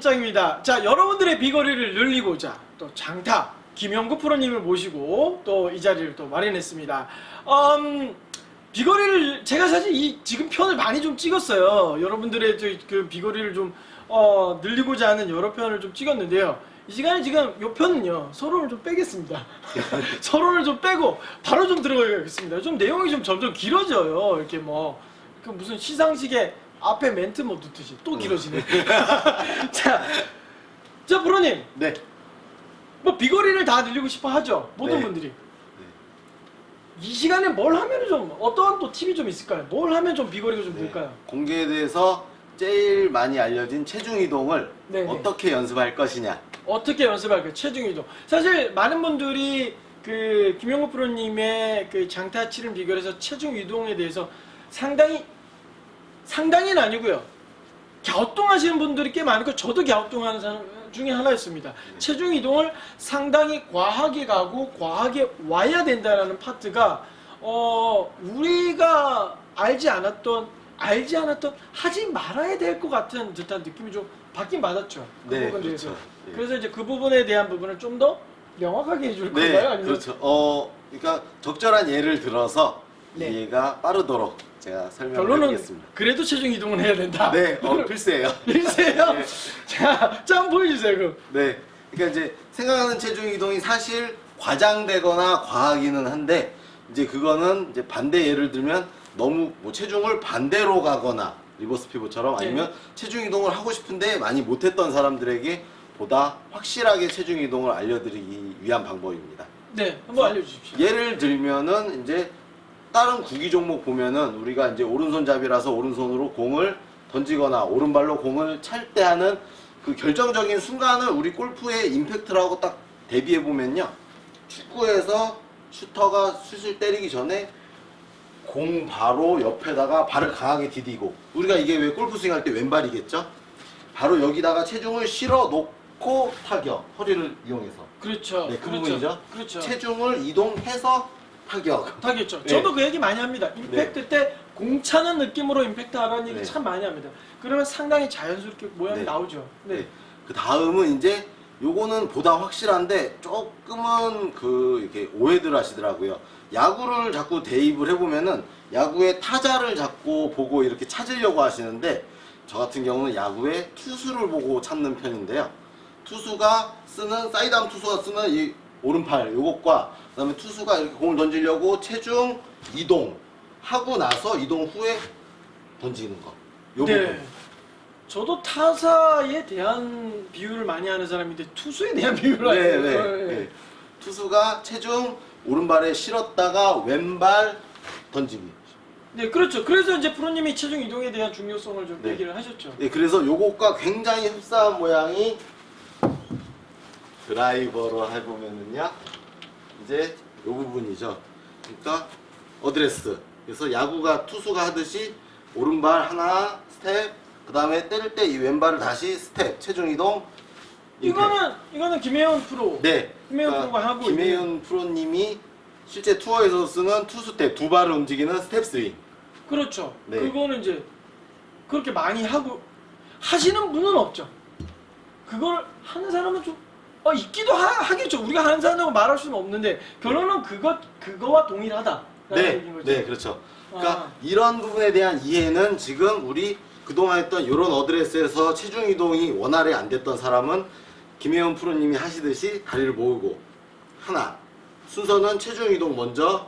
신짱입니다. 자, 여러분들의 비거리를 늘리고자 또 장타 김영구 프로님을 모시고 또 이 자리를 또 마련했습니다. 음, 비거리를 제가 사실 이 지금 편을 많이 좀 찍었어요. 여러분들의 저 그 비거리를 좀 어, 늘리고자 하는 여러 편을 좀 찍었는데요. 이 시간에 지금 요 편은요 서론을 좀 빼겠습니다. 서론을 좀 빼고 바로 좀 들어가겠습니다. 좀 내용이 좀 점점 길어져요. 이렇게 뭐 그 무슨 시상식에 앞에 멘트 뭐 넣듯이 또 길어지네. 자, 자 프로님, 네. 뭐 비거리를 다 늘리고 싶어 하죠. 모든 네. 분들이. 이 시간에 뭘 하면 좀 어떠한 또 팁이 좀 있을까요? 뭘 하면 좀 비거리가 좀 네. 늘까요? 공개에 대해서 제일 많이 알려진 체중 이동을 네 네. 어떻게 연습할 것이냐. 어떻게 연습할까요? 체중 이동. 사실 많은 분들이 그 김영호 프로님의 그 장타 치는 비결에서 체중 이동에 대해서 상당히 상당히는 아니고요. 갸우뚱하시는 분들이 꽤 많고 저도 갸우뚱하는 사람 중에 하나였습니다. 체중 이동을 상당히 과하게 가고 과하게 와야 된다라는 파트가 어 우리가 알지 않았던 알지 않았던 하지 말아야 될 것 같은 듯한 느낌이 좀 받긴 받았죠. 그 네, 부분에 대해서. 그렇죠. 예. 그래서 이제 그 부분에 대한 부분을 좀 더 명확하게 해줄 네, 건가요? 아니면 그렇죠. 어, 그러니까 적절한 예를 들어서 네. 이해가 빠르도록 제가 결론은 해드리겠습니다. 그래도 체중 이동은 해야 된다. 네, 어, 글쎄요. 글쎄요. 네. 자, 자 한번 보여주세요. 그럼. 네. 그러니까 이제 생각하는 체중 이동이 사실 과장되거나 과하기는 한데 이제 그거는 이제 반대 예를 들면 너무 뭐 체중을 반대로 가거나 리버스 아니면 네. 체중 이동을 하고 싶은데 많이 못했던 사람들에게 보다 확실하게 체중 이동을 알려드리기 위한 방법입니다. 네, 한번 알려주십시오. 예를 들면은 이제 다른 구기 종목 보면은 우리가 이제 오른손잡이라서 오른손으로 공을 던지거나 오른발로 공을 찰 때 하는 그 결정적인 순간을 우리 골프의 임팩트라고 딱 대비해 보면요. 축구에서 슈터가 슛을 때리기 전에 공 바로 옆에다가 발을 강하게 디디고 우리가 이게 왜 골프 스윙 할 때 왼발이겠죠? 바로 여기다가 체중을 실어 놓고 타격 허리를 이용해서 그렇죠. 네, 그 그렇죠. 부분이죠. 그렇죠. 체중을 이동해서 타격. 타겠죠. 네. 저도 그 얘기 많이 합니다. 임팩트 때 공차는 느낌으로 임팩트 하라는 얘기 네. 참 많이 합니다. 그러면 상당히 자연스럽게 모양이 네. 나오죠. 네. 네. 그 다음은 이제 요거는 보다 확실한데 조금은 그 이렇게 오해들 하시더라고요. 야구를 자꾸 대입을 해보면은 야구의 타자를 자꾸 보고 이렇게 찾으려고 하시는데 저 같은 경우는 야구의 투수를 보고 찾는 편인데요. 투수가 쓰는 사이드암 투수가 쓰는 이 오른팔 요것과 그다음에 투수가 이렇게 공을 던지려고 체중 이동 하고 나서 이동 후에 던지는 거. 요 부분. 네. 저도 타사에 대한 비유를 많이 하는 사람인데 투수에 대한 비유를 네, 하는 네, 거예요. 네. 투수가 체중 오른발에 실었다가 왼발 던지기. 네, 그렇죠. 그래서 이제 프로님이 체중 이동에 대한 중요성을 좀 네. 얘기를 하셨죠. 네, 그래서 요것과 굉장히 흡사한 모양이 드라이버로 해보면은요, 이제 요 부분이죠. 그러니까 어드레스. 그래서 야구가 투수가 하듯이 오른발 하나 스텝, 그 다음에 때릴 때 이 왼발을 다시 스텝, 체중 이동. 이거는 이거는 김혜원 프로. 네. 김혜연 프로가 하고 김혜연 프로님이 실제 투어에서 쓰는 투 스텝 두 발을 움직이는 스텝 스윙. 그렇죠. 네. 그거는 이제 그렇게 많이 하고 하시는 분은 없죠. 그걸 하는 사람은 좀 어, 있기도 하, 겠죠 우리가 하는 사람이라고 말할 수는 없는데 결론은 그것 그거와 동일하다. 네. 네, 그렇죠. 그러니까 아. 이런 부분에 대한 이해는 지금 우리 그동안 했던 이런 어드레스에서 체중 이동이 원활히 안 됐던 사람은 김혜원 프로님이 하시듯이 다리를 모으고 하나 순서는 체중 이동 먼저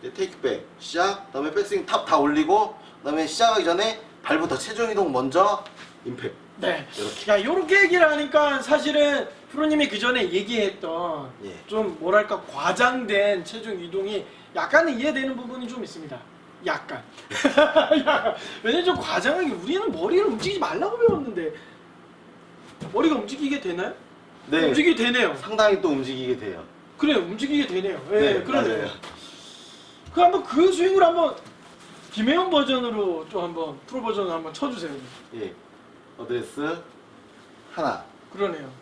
이제 테이크백 시작 그다음에 백스윙 탑 다 올리고 그다음에 시작하기 전에 발부터 체중 이동 먼저 임팩 네. 이렇게 야, 요렇게 얘기를 하니까 사실은 프로님이 그 전에 얘기했던 예. 좀 뭐랄까 과장된 체중 이동이 약간은 이해되는 부분이 좀 있습니다. 약간. 약간. 왜냐면 좀 과장하게 우리는 머리를 움직이지 말라고 배웠는데 머리가 움직이게 되나요? 네 움직이게 되네요. 상당히 또 움직이게 돼요. 그래요, 움직이게 되네요. 예, 네, 그러네요. 맞아요. 그 한번 그 스윙을 한번 김혜영 버전으로 좀 한번 프로 버전으로 한번 쳐주세요. 예 어드레스 하나 그러네요.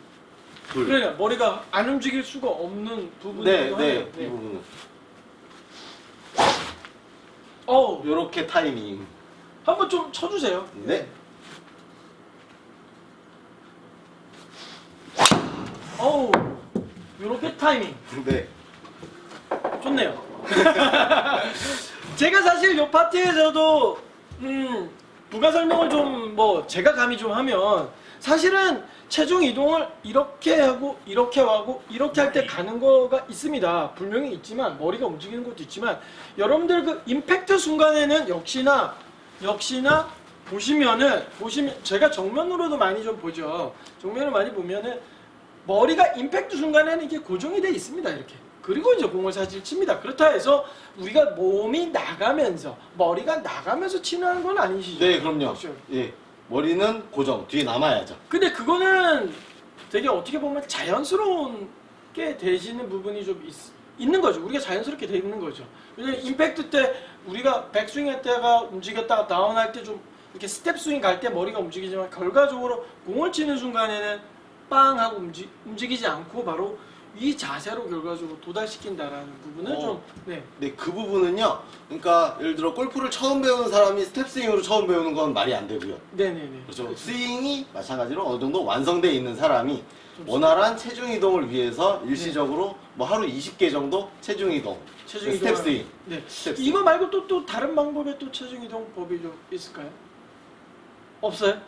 둘 그러네요. 머리가 안 움직일 수가 없는 부분이기도 네, 네, 하네요. 이 부분은 어우, 요렇게 타이밍. 한번 좀 쳐주세요. 네. 어우, 요렇게 타이밍. 네. 좋네요. 제가 사실 요 파트에서도 음, 부가 설명을 좀 뭐 제가 감히 좀 하면 사실은 체중 이동을 이렇게 하고 이렇게 하고 이렇게 할 때 가는 거가 있습니다. 분명히 있지만 머리가 움직이는 것도 있지만 여러분들 그 임팩트 순간에는 역시나 역시나 보시면은 보시면 제가 정면으로도 많이 좀 보죠. 정면을 많이 보면은 머리가 임팩트 순간에는 이게 고정이 돼 있습니다 이렇게 그리고 이제 공을 사실 칩니다 그렇다 해서 우리가 몸이 나가면서 머리가 나가면서 치는 건 아니시죠 네, 그럼요. 그렇죠. 예. 머리는 고정, 뒤에 남아야죠. 근데 그거는 되게 어떻게 보면 자연스러운 게 되시는 부분이 좀 있, 는 거죠. 우리가 자연스럽게 돼 있는 거죠. 왜냐면 임팩트 때 우리가 백스윙 할 때가 움직였다가 다운할 때 좀 이렇게 스텝 스윙 갈 때 머리가 움직이지만 결과적으로 공을 치는 순간에는 빵 하고 움직, 움직이지 않고 바로 이 자세로 결과적으로 도달시킨다라는 부분은 어. 좀 네. 네, 그 부분은요. 그러니까 예를 들어 골프를 처음 배우는 사람이 스텝 스윙으로 처음 배우는 건 말이 안 되고요. 네네네 그렇죠. 스윙이 마찬가지로 어느 정도 완성돼 있는 사람이 좀 원활한 체중 이동을 위해서 일시적으로 뭐 하루 20개 정도 체중 이동, 체중 스텝 이동을- 스윙, 네. 스텝 스윙. 이거 말고 또, 또 다른 방법의 또 체중 이동 법이 좀 있을까요? 없어요?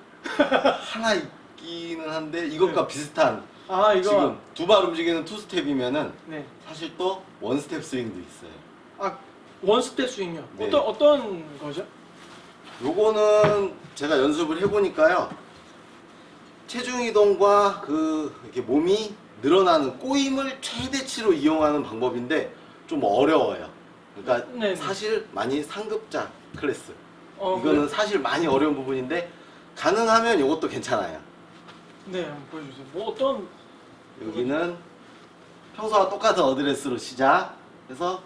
하나 있기는 한데 이것과 네. 비슷한 아 이거 지금 두 발 움직이는 투 스텝이면은 네. 사실 또 원 스텝 스윙도 있어요. 아 원스텝 스윙요. 네. 어떤 어떤 거죠? 요거는 제가 연습을 해보니까요. 체중 이동과 그 이렇게 몸이 늘어나는 꼬임을 최대치로 이용하는 방법인데 좀 어려워요. 그러니까 네 네. 사실 많이 상급자 클래스. 어, 이거는 사실 많이 어려운 부분인데 가능하면 이것도 괜찮아요. 네, 한번 보여주세요. 뭐 어떤 여기는 평소와 똑같은 어드레스로 시작 해서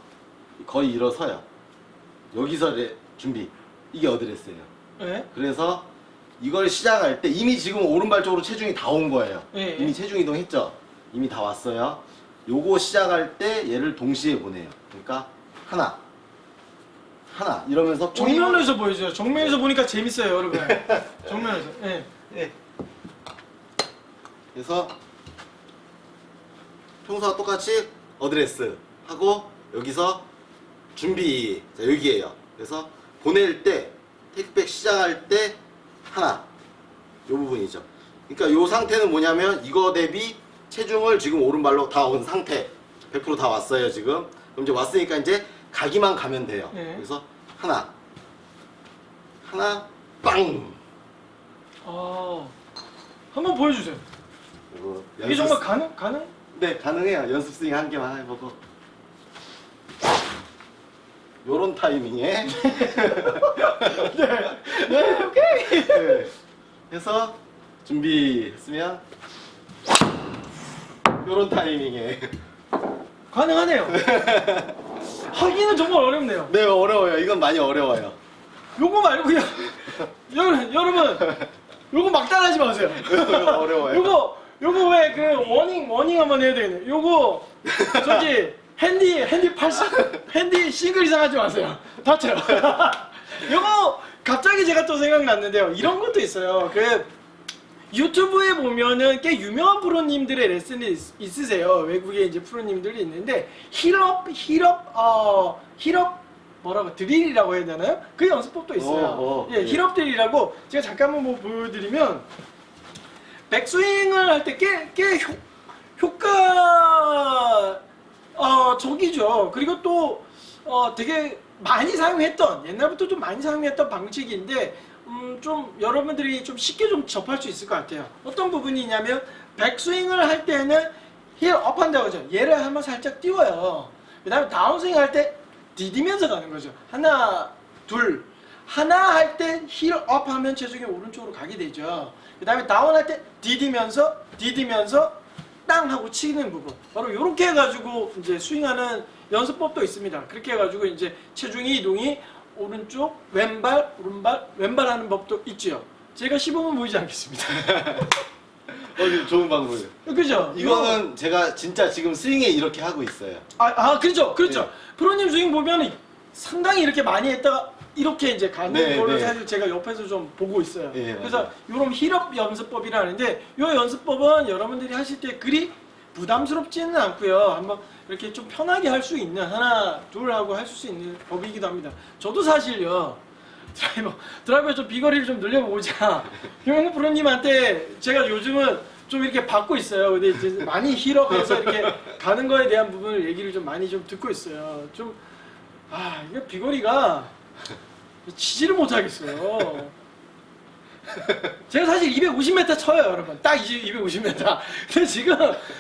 거의 일어서요. 여기서 레- 준비. 이게 어드레스예요. 네? 그래서 이걸 시작할 때 이미 지금 오른발 쪽으로 체중이 다 온 거예요. 예, 예. 이미 체중 이동했죠. 이미 다 왔어요. 요거 시작할 때 얘를 동시에 보내요. 그러니까 하나, 하나 이러면서 정면에서 보여줘요. 정면에서 보니까 재밌어요, 여러분. 정면에서. 네. 예. 그래서 평소와 똑같이 어드레스 하고 여기서 준비 자 여기에요. 그래서 보낼 때 테이크백 시작할 때 하나 요 부분이죠. 그러니까 요 상태는 뭐냐면 이거 대비 체중을 지금 오른발로 다 온 상태 100%다 왔어요 지금. 그럼 이제 왔으니까 이제 가기만 가면 돼요. 네. 그래서 하나 하나 빵 아, 한번 보여주세요. 이거 이게 연습- 정말 가능 가능? 네 가능해요 연습 스윙 한 개만 해보고 요런 타이밍에 네, 오케이. 네. 해서 준비했으면 요런 타이밍에 가능하네요. 하기는 정말 어렵네요. 네 어려워요 이건 많이 어려워요 요거 말고요. 여러분, 여러분, 요거 막 따라하지 마세요. 이거 어려워요 요거 요거 왜 그 워닝 워닝 한번 해야 되겠네. 요거 저기 핸디 핸디 팔 핸디 싱글 이상 하지 마세요. 다쳐요. 요거 갑자기 제가 또 생각났는데요. 이런 것도 있어요. 그 유튜브에 보면은 꽤 유명한 프로님들의 레슨이 있, 있으세요. 외국에 이제 프로님들이 있는데 힐업 힐업 어 힐업 뭐라고 드릴이라고 해야 되나요? 그 연습법도 있어요. 어, 어, 예, 예. 힐업 드릴이라고 제가 잠깐만 뭐 보여드리면 백스윙을 할 때꽤꽤 효과 어 적이죠. 그리고 또 어, 되게 많이 사용했던 옛날부터 좀 많이 사용했던 방식인데 음, 좀 여러분들이 좀 쉽게 좀 접할 수 있을 것 같아요. 어떤 부분이냐면 백스윙을 할 때는 힐 업한다고 하죠. 얘를 한번 살짝 띄워요. 그 다음에 다운스윙 할 때 디디면서 가는 거죠. 하나, 둘. 하나 할 때 힐업 하면 체중이 오른쪽으로 가게 되죠. 그 다음에 다운 할 때 디디면서 디디면서 땅 하고 치는 부분. 바로 이렇게 해가지고 이제 스윙하는 연습법도 있습니다. 그렇게 해가지고 이제 체중이 이동이 오른쪽, 왼발, 오른발, 왼발 하는 법도 있지요. 제가 시범은 보이지 않겠습니다. 어, 좋은 방법이에요 그죠? 이거는 제가 진짜 지금 스윙에 이렇게 하고 있어요 아, 아 그렇죠, 그렇죠. 네. 프로님 스윙 보면 상당히 이렇게 많이 했다가 이렇게 이제 가는 네, 걸로 네. 사실 제가 옆에서 좀 보고 있어요. 예, 그래서 맞아요. 이런 힐업 연습법이라는데 이 연습법은 여러분들이 하실 때 그리 부담스럽지는 않고요. 한번 이렇게 좀 편하게 할 수 있는 하나 둘 하고 할 수 있는 법이기도 합니다. 저도 사실요 드라이버 드라이버 좀 비거리를 좀 늘려보자. 김영국 프로님한테 제가 요즘은 좀 이렇게 받고 있어요. 근데 이제 많이 힐업해서 이렇게 가는 거에 대한 부분을 얘기를 좀 많이 좀 듣고 있어요. 좀 아 이게 비거리가 치지를 못하겠어요. 제가 사실 250m 쳐요, 여러분. 딱 250m. 근데 지금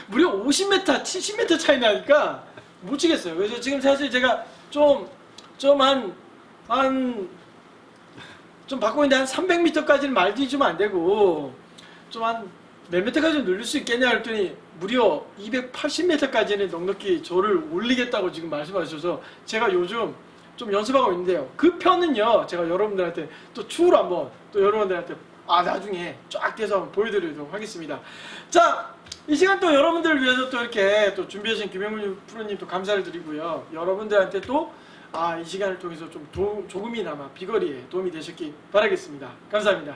무려 50m, 70m 차이 나니까 못 치겠어요. 그래서 지금 사실 제가 좀, 좀 한, 한, 좀 받고 있는데 한 300m까지는 말지 좀안 되고, 좀 한 몇 m까지 늘릴 수 있겠냐 했더니 무려 280m까지는 넉넉히 저를 올리겠다고 지금 말씀하셔서 제가 요즘 좀 연습하고 있는데요. 그 편은요, 제가 여러분들한테 또 추후로 한번 또 여러분들한테 아 나중에 쫙 한번 보여드리도록 하겠습니다. 자, 이 시간 또 여러분들을 위해서 또 이렇게 또 준비해주신 김영문 프로님 또 감사를 드리고요. 여러분들한테 또 아, 이 시간을 통해서 좀 도, 조금이나마 비거리에 도움이 되셨기 바라겠습니다. 감사합니다.